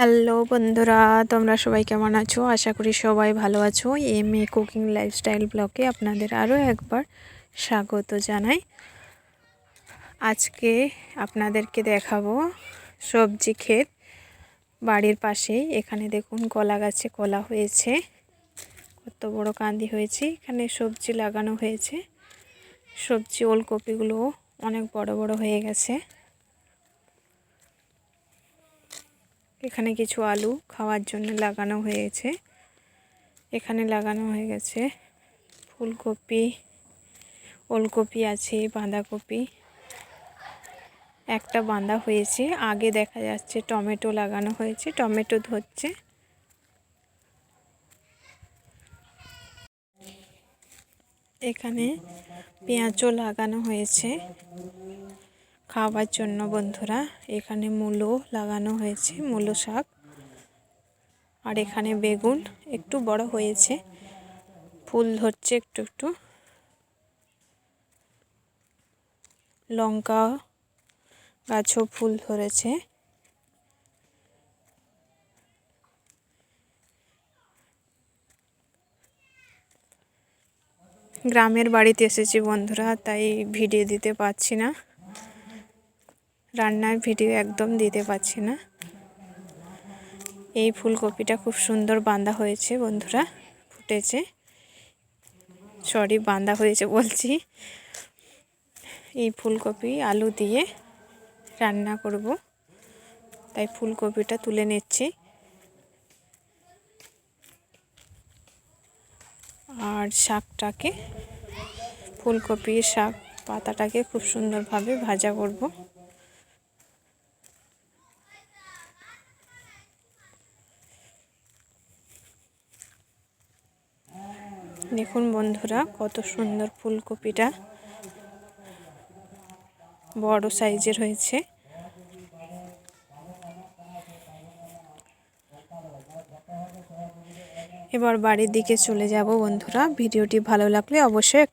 Hello বন্ধুরা, তোমরা সবাই কেমন আছো? আশা করি সবাই ভালো আছো। এম এ কুকিং লাইফস্টাইল ব্লগে আপনাদের আরও একবার স্বাগত জানাই। আজকে আপনাদেরকে দেখাবো সবজি ক্ষেত বাড়ির পাশেই। এখানে দেখুন কলা গাছে কলা হয়েছে, কত বড় কান্দি হয়েছে। এখানে সবজি লাগানো হয়েছে। সবজি ওলকপিগুলো অনেক বড় বড় হয়ে গেছে। এখানে কিছু আলু খাওয়ার জন্য লাগানো হয়েছে। এখানে লাগানো হয়ে গেছে ফুলকপি, ওলকপি আছে, বাঁধাকপি। একটা বাঁধা হয়েছে, আগে দেখা যাচ্ছে টমেটো লাগানো হয়েছে, টমেটো ধরছে। এখানে পেঁয়াজও লাগানো হয়েছে। খাওয়ার জন্য বন্ধুরা, এখানে মূলো লাগানো হয়েছে, মূলো শাক। আর এখানে বেগুন একটু বড় হয়েছে, ফুল ধরছে একটু একটু। লঙ্কা গাছও ফুল ধরেছে। গ্রামের বাড়িতে এসেছি বন্ধুরা, তাই ভিডিও দিতে পারছি না। রান্নার ভিডিও একদম দিতে পারছি না। এই ফুলকপিটা খুব সুন্দর বাঁধা হয়েছে বন্ধুরা, ফুটেছে। সরি বাঁধা হয়েছে বলছি। এই ফুলকপি আলু দিয়ে রান্না করব। তাই ফুলকপিটা তুলে নিচ্ছি। আর শাকটাকে, ফুলকপির শাক পাতাটাকে খুব সুন্দরভাবে ভাজা করব। দেখুন বন্ধুরা, কত সুন্দর ফুলকপিটা। বড় সাইজের হয়েছে। এবার বাড়ির দিকে চলে যাব বন্ধুরা। ভিডিওটি ভালো লাগলে অবশ্যই